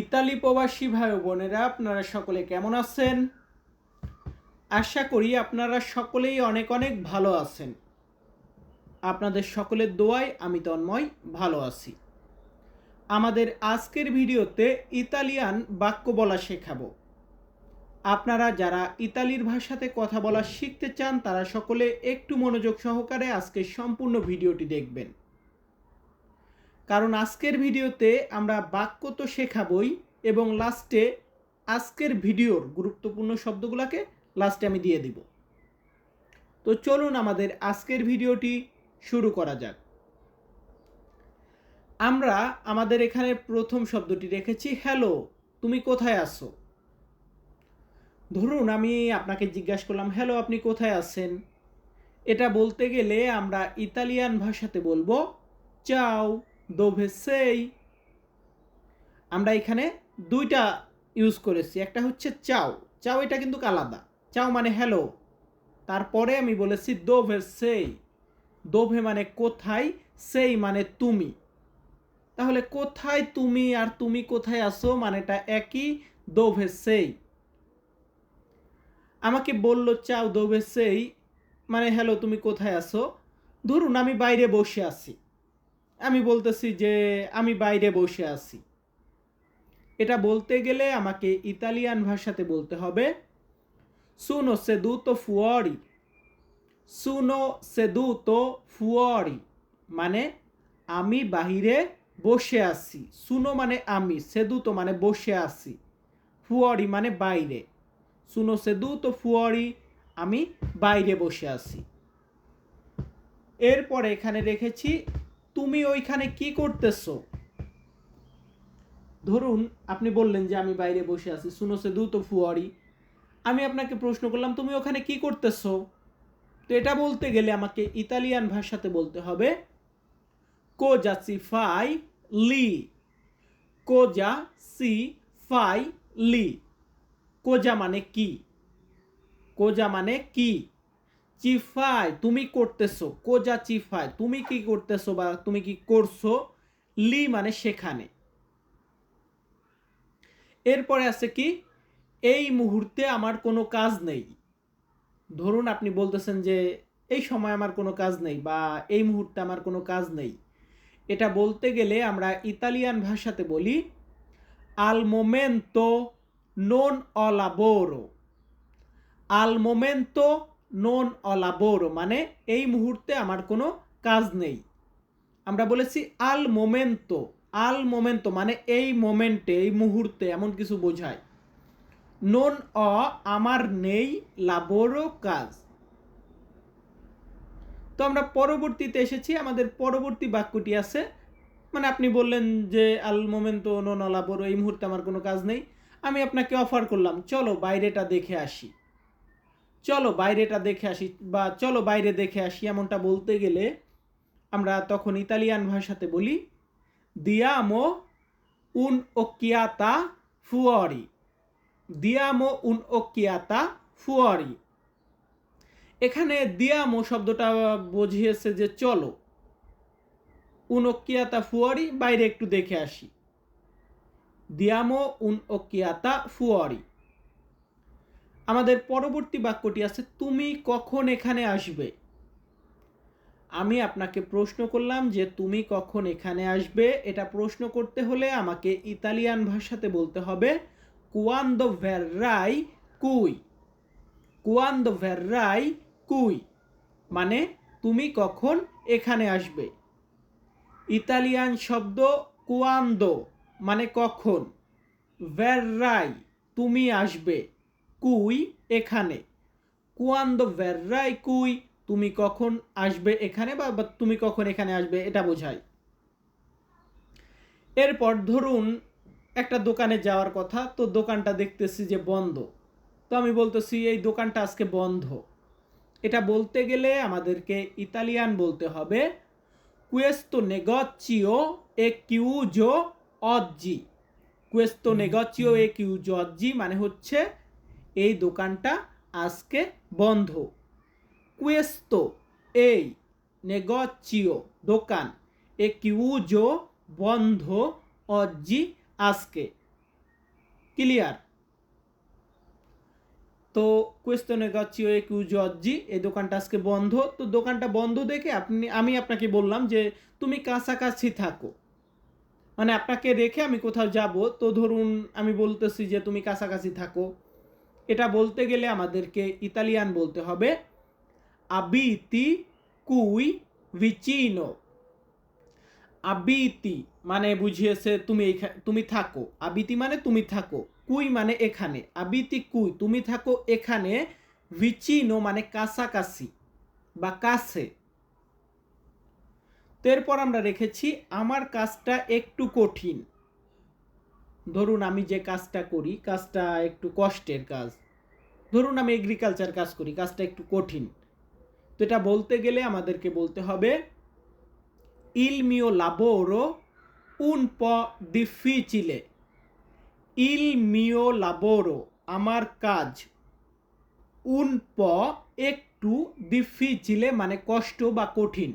Italy প্রবাসী ভাই বোনেরা, আপনারা সকলে কেমন আছেন? আশা করি আপনারা সকলেই অনেক অনেক ভালো আছেন। আপনাদের সকলের দোয়ায় আমি তন্ময়, ভালো আছি। আমাদের আজকের ভিডিওতে ইতালিয়ান বাক্য বলা শেখাবো। আপনারা যারা ইতালির ভাষাতে কথা বলা শিখতে চান, তারা সকলে একটু মনোযোগ সহকারে আজকের সম্পূর্ণ ভিডিওটি দেখবেন। কারণ আজকের ভিডিওতে আমরা বাক্য তো শেখাবই এবং লাস্টে আজকের ভিডিওর গুরুত্বপূর্ণ শব্দগুলোকে লাস্টে আমি দিয়ে দিব। তো চলুন আমাদের আজকের ভিডিওটি শুরু করা যাক। আমরা আমাদের এখানে প্রথম শব্দটি রেখেছি হ্যালো তুমি কোথায় আছো? ধরুন আমি আপনাকে জিজ্ঞাসা করলাম হ্যালো আপনি কোথায় আছেন? এটা বলতে গেলে আমরা ইতালিয়ান ভাষাতে বলব চাও দোভে সেই আমরা এখানে দুইটা ইউজ করেছি। একটা হচ্ছে চাও। চাও এটা কিন্তু আলাদা। চাও মানে হ্যালো তারপরে আমি বলেছি দোভে সেই দোভে মানে কোথায়, সেই মানে তুমি। তাহলে কোথায় তুমি আর তুমি কোথায় আসো মানেটা একই দোভে সেই আমাকে বলল, চাও দোভে সেই মানে হ্যালো, তুমি কোথায় আসো ধরুন, আমি বাইরে বসে আছি। আমি বলতেছি যে আমি বাইরে বসে আছি। এটা বলতে গেলে আমাকে ইতালিয়ান ভাষাতে বলতে হবে সুনো সেদুতো ফুয়ারি সুনো সেদুতো ফুয়ারি মানে আমি বাহিরে বসে আছি। সুনো মানে আমি সেদুতো মানে বসে আছি। ফুয়ারি মানে বাইরে। সুনো সেদুতো ফুয়ারি আমি বাইরে বসে আছি। এরপরে এখানে রেখেছি তুমি ওইখানে কি করতেছো? ধরুন, আপনি বললেন যে আমি বাইরে বসে আছি শুনো সে দ্রুত ফুয়ারি। আমি আপনাকে প্রশ্ন করলাম, তুমি ওখানে কি করতেছো? তো এটা বলতে গেলে আমাকে ইতালিয়ান ভাষাতে বলতে হবে কোজা সি ফাই লি। কোজা সি ফাই লি। কোজা মানে কি? কোজা মানে কি? চিফাই, তুমি করতেছো। কোজা চিফাই, তুমি কি করতেছো বা তুমি কি করছ? লি মানে সেখানে। এরপরে আছে কি? এই মুহূর্তে আমার কোনো কাজ নেই। ধরুন আপনি বলতেছেন যে, এই সময় আমার কোনো কাজ নেই বা এই মুহূর্তে আমার কোনো কাজ নেই। এটা বলতে গেলে আমরা ইতালিয়ান ভাষাতে বলি আল মোমেন্তো নন অলাবোরো আল মোমেন্তো নন অলাবোরো মানে এই মুহূর্তে আমার কোনো কাজ নেই। আমরা বলেছি আল মোমেন্তো আল মোমেন্তো মানে এই মোমেন্টে এই মুহূর্তে এমন কিছু বোঝায়। নন অ আমার নেই লাবোরো কাজ। তো আমরা পরবর্তীতে এসেছি, আমাদের পরবর্তী বাক্যটি আছে মানে আপনি বললেন যে আল মোমেন্তো নন অলাবোরো এই মুহূর্তে আমার কোনো কাজ নেই। আমি আপনাকে অফার করলাম, চলো বাইরেটা দেখে আসি। চলো বাইরেটা দেখে আসি, বা চলো বাইরে দেখে আসি, এমনটা বলতে গেলে আমরা তখন ইতালিয়ান ভাষাতে বলি দিয়ামো উন ওকিয়াতা ফুয়ারি দিয়ামো উন ওকিয়াতা ফুয়ারি এখানে দিয়ামো শব্দটা বুঝিয়েছে যে চলো উন ওকিয়াতা ফুয়ারি বাইরে একটু দেখে আসি দিয়ামো উন ওকিয়াতা ফুয়ারি আমাদের পরবর্তী বাক্যটি আছে, তুমি কখন এখানে আসবে? আমি আপনাকে প্রশ্ন করলাম যে, তুমি কখন এখানে আসবে? এটা প্রশ্ন করতে হলে আমাকে ইতালিয়ান ভাষাতে বলতে হবে কুয়ান্দো ভেররাই কুই কুয়ান্দো ভ্যাররাই কুই মানে তুমি কখন এখানে আসবে? ইতালিয়ান শব্দ কুয়ান্দো মানে কখন? ভেররাই তুমি আসবে। কুই এখানে? কুয়ান্দো ভেররাই কুই তুমি কখন আসবে এখানে বা তুমি কখন এখানে আসবে এটা বোঝায় এরপর ধরুন একটা দোকানে যাওয়ার কথা তো দোকানটা দেখতেছি যে বন্ধ। তো আমি বলতেছি এই দোকানটা আজকে বন্ধ। এটা বলতে গেলে আমাদেরকে ইতালিয়ান বলতে হবে কুয়েস্তো নেগচিও এ কিউজো অজ্জি কুয়েস্তো নেগচিও এ কিউজো অজ্জি মানে হচ্ছে এই দোকানটা আজকে বন্ধ। কুয়েস্তো, এই নেগচিও দোকান, এ কিউজো বন্ধ অজ্জি আজকে। ক্লিয়ার? তো কোয়েশ্চন নেগাচিও একুজ অজ্জি এই দোকানটা আজকে বন্ধ। তো দোকানটা বন্ধ দেখে আপনি, আমি আপনাকে বললাম যে তুমি কাছাকাছি থাকো। মানে আপনাকে রেখে আমি কোথাও যাব। তো ধরুন আমি বলতেছি যে তুমি কাছাকাছি থাকো। এটা বলতে গেলে আমাদেরকে ইতালিয়ান বলতে হবে। আবিতি কুই ভিচিনো আবিতি মানে বুঝিয়েছে তুমি তুমি থাকো। আবিতি মানে তুমি থাকো। কুই মানে এখানে। আবিতি কুই তুমি থাকো এখানে। ভিচিনো মানে কাছাকাছি বা কাছে। এরপর আমরা রেখেছি, আমার কাজটা একটু কঠিন। ধরুন আমি যে কাজটা করি, কাজটা একটু কষ্টের কাজ। ধরুন আমি এগ্রিকালচার কাজ করি, কাজটা একটু কঠিন। তো এটা বলতে গেলে আমাদেরকে বলতে হবে mio lavoro un po' difficile il mio lavoro আমার কাজ। উন প একটু difficile মানে কষ্ট বা কঠিন।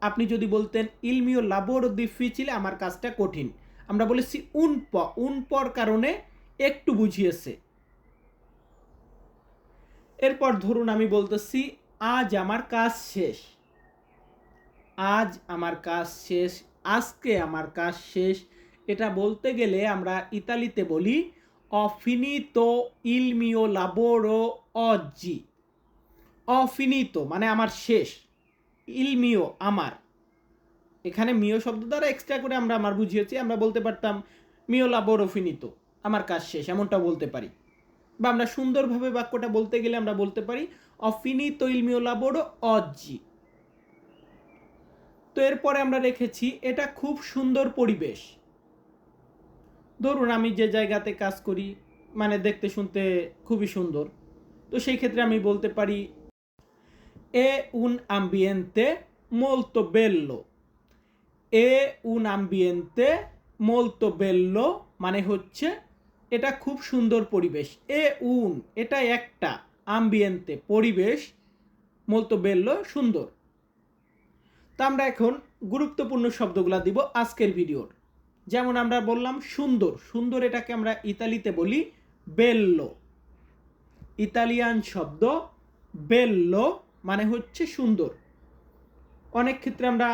আপনি যদি বলতেন mio lavoro difficile আমার কাজটা কঠিন। আমরা বলেছি উন প উন পর কারণে একটু বুঝিয়েছে। এরপর ধরুন আমি বলতেছি, আজ আমার কাজ শেষ। আজ আমার কাজ শেষ, আজকে আমার কাজ শেষ। এটা বলতে গেলে আমরা ইতালিতে বলি, অফিনিতো ইলমিও লাবোরো অজি অফিনিতো মানে আমার শেষ। ইলমিও আমার। এখানে মিও শব্দ দ্বারা এক্সট্রা করে আমরা আমার বুঝিয়েছি, আমরা বলতে পারতাম, মিও লাবোরো ফিনিতো আমার কাজ শেষ এমনটা বলতে পারি। বা আমরা সুন্দরভাবে বাক্যটা বলতে গেলে আমরা বলতে পারি, অফিনিতো ইলমিও লাবোরো অজি তো এরপরে আমরা রেখেছি, এটা খুব সুন্দর পরিবেশ। ধরুন, আমি যে জায়গাতে কাজ করি মানে দেখতে শুনতে খুবই সুন্দর, তো সেই ক্ষেত্রে আমি বলতে পারি, এ উন আম্বিয়েন্তে মোলতো বেল্লো এ উন আম্বিয়েন্তে মোলতো বেল্লো মানে হচ্ছে এটা খুব সুন্দর পরিবেশ। এ উন এটা একটা আম্বিয়েন্তে পরিবেশ মোলতো বেল্লো সুন্দর। তো আমরা এখন গুরুত্বপূর্ণ শব্দগুলা দিব আজকের ভিডিওর। যেমন আমরা বললাম সুন্দর সুন্দর এটাকে আমরা ইতালিতে বলি বেল্লো ইতালিয়ান শব্দ বেল্লো মানে হচ্ছে সুন্দর। অনেক ক্ষেত্রে আমরা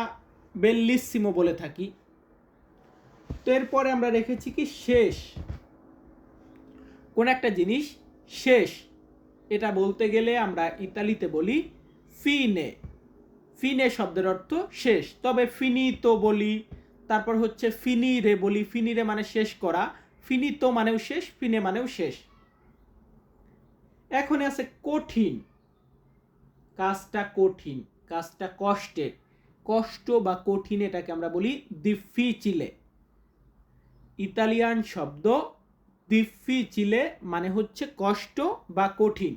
বেল্লিসিমো বলে থাকি। তো এরপরে আমরা রেখেছি কি শেষ। কোন একটা জিনিস শেষ। এটা বলতে গেলে আমরা ইতালিতে বলি ফিনে। ফিনে শব্দের অর্থ শেষ। তবে ফিনিতো বলি, তারপর হচ্ছে ফিনিরে বলি। ফিনিরে মানে শেষ করা। ফিনিতো মানেও শেষ, ফিনে মানেও শেষ। এখন আছে কঠিন। কাজটা কঠিন, কাজটা কষ্টের কষ্ট বা কঠিন এটাকে আমরা বলি দিফিচিলে ইতালিয়ান শব্দ দিফিচিলে মানে হচ্ছে কষ্ট বা কঠিন।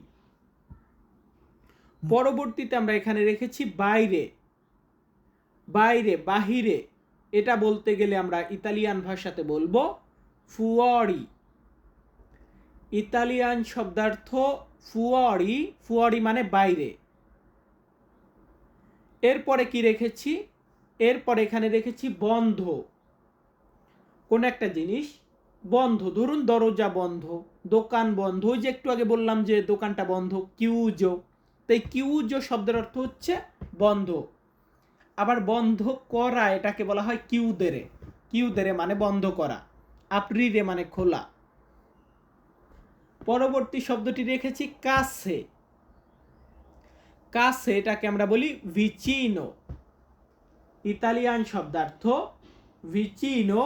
পরবর্তীতে আমরা এখানে রেখেছি বাইরে। বাইরে বাহিরে। এটা বলতে গেলে আমরা ইতালিয়ান ভাষাতে বলব ফুয়ারি ইতালিয়ান শব্দার্থ ফুয়ারি ফুয়ারি মানে বাইরে। এরপরে কি রেখেছি? এরপরে এখানে রেখেছি বন্ধ। কোন একটা জিনিস বন্ধ। ধরুন দরজা বন্ধ, দোকান বন্ধ। ওই যে একটু আগে বললাম যে দোকানটা বন্ধ, কিউজো। তাই কিউজো শব্দের অর্থ হচ্ছে বন্ধ। আবার বন্ধ করা, এটাকে বলা হয় কিউদেরে। কিউদেরে মানে বন্ধ করা। আপ্রিরে মানে খোলা। পরবর্তী শব্দটি রেখেছি কাছে। কাছে এটাকে আমরা বলি ভিচিনো ইতালিয়ান শব্দার্থ ভিচিনো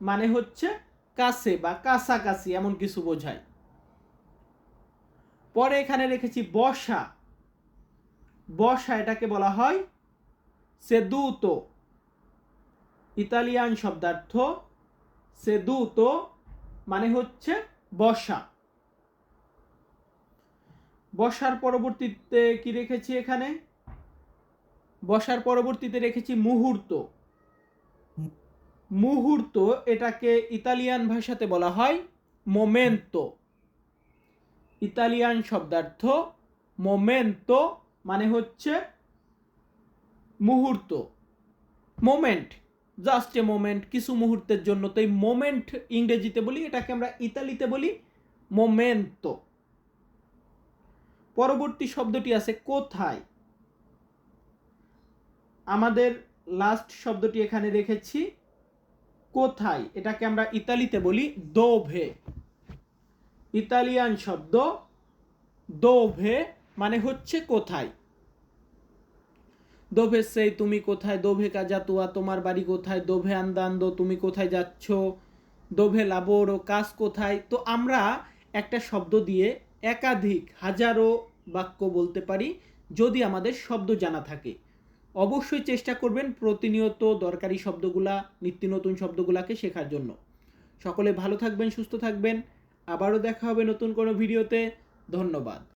মানে হচ্ছে কাছে বা কাছাকাছি, এমন কিছু বোঝায়। পরে এখানে রেখেছি বসা। বসা এটাকে বলা হয় সেদুতো ইতালিয়ান শব্দার্থ সেদুতো মানে হচ্ছে বসা। বসার পরবর্তীতে কি রেখেছি এখানে? বসার পরবর্তীতে রেখেছি মুহূর্ত। মুহূর্ত এটাকে ইতালিয়ান ভাষাতে বলা হয় মোমেন্তো ইতালিয়ান শব্দার্থ মোমেন্তো মানে হচ্ছে মুহূর্ত। মোমেন্ট জাস্ট এ মোমেন্ট কিছু মুহূর্তের জন্য তো এই মোমেন্ট ইংরেজিতে বলি, এটাকে আমরা ইতালিতে বলি মোমেন্তো পরবর্তী শব্দটি আছে কোথায়? আমাদের লাস্ট শব্দটি এখানে রেখেছি। কোথায়? এটাকে আমরা ইতালিতে বলি দোভে। ইতালিয়ান শব্দ দোভে মানে হচ্ছে কোথায়? দোভে সেই তুমি কোথায়? দোভে কাজা তুয়া তোমার বাড়ি কোথায়? দোভে আন্দান্দো, তুমি কোথায় যাচ্ছ? দোভে লাবোরো, কাজ কোথায়? তো আমরা একটা শব্দ দিয়ে একাধিক হাজারো বাক্য বলতে পারি যদি আমাদের শব্দ জানা থাকে। অবশ্যই চেষ্টা করবেন প্রতিনিয়ত দরকারি শব্দগুলা, নিত্য নতুন শব্দগুলাকে শেখার জন্য। সকলে ভালো থাকবেন, সুস্থ থাকবেন। আবারও দেখা হবে নতুন কোনো ভিডিওতে। ধন্যবাদ।